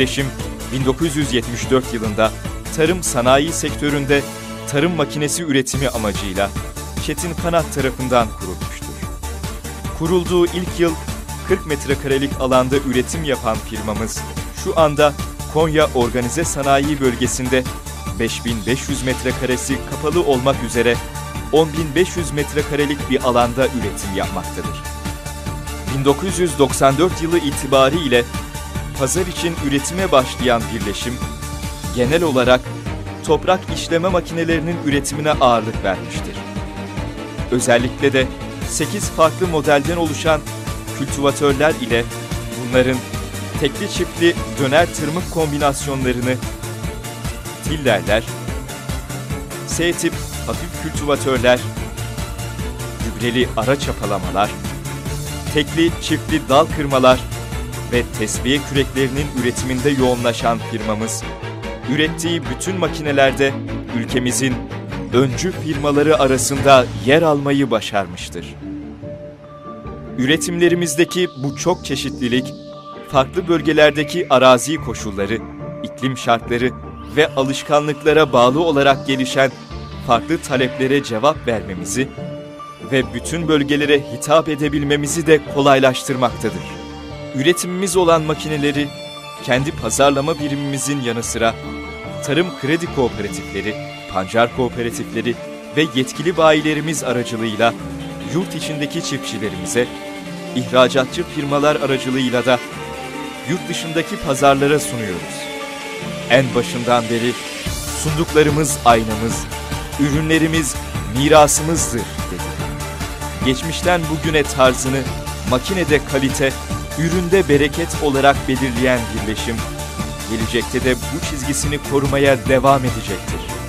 Birleşim 1974 yılında tarım sanayi sektöründe tarım makinesi üretimi amacıyla Çetin Kanat tarafından kurulmuştur. Kurulduğu ilk yıl 40 metrekarelik alanda üretim yapan firmamız şu anda Konya Organize Sanayi Bölgesi'nde 5500 metrekaresi kapalı olmak üzere 10.500 metrekarelik bir alanda üretim yapmaktadır. 1994 yılı itibariyle pazar için üretime başlayan birleşim, genel olarak toprak işleme makinelerinin üretimine ağırlık vermiştir. Özellikle de 8 farklı modelden oluşan kültivatörler ile bunların tekli çiftli döner tırmık kombinasyonlarını tillerler, S-tip hafif kültivatörler, gübreli ara çapalamalar, tekli çiftli dal kırmalar ve tesviye küreklerinin üretiminde yoğunlaşan firmamız, ürettiği bütün makinelerde ülkemizin öncü firmaları arasında yer almayı başarmıştır. Üretimlerimizdeki bu çok çeşitlilik, farklı bölgelerdeki arazi koşulları, iklim şartları ve alışkanlıklara bağlı olarak gelişen farklı taleplere cevap vermemizi ve bütün bölgelere hitap edebilmemizi de kolaylaştırmaktadır. Üretimimiz olan makineleri kendi pazarlama birimimizin yanı sıra tarım kredi kooperatifleri, pancar kooperatifleri ve yetkili bayilerimiz aracılığıyla yurt içindeki çiftçilerimize, ihracatçı firmalar aracılığıyla da yurt dışındaki pazarlara sunuyoruz. En başından beri sunduklarımız aynamız, ürünlerimiz mirasımızdır dedi. Geçmişten bugüne tarzını makinede kalite, üründe bereket olarak belirleyen birleşim, gelecekte de bu çizgisini korumaya devam edecektir.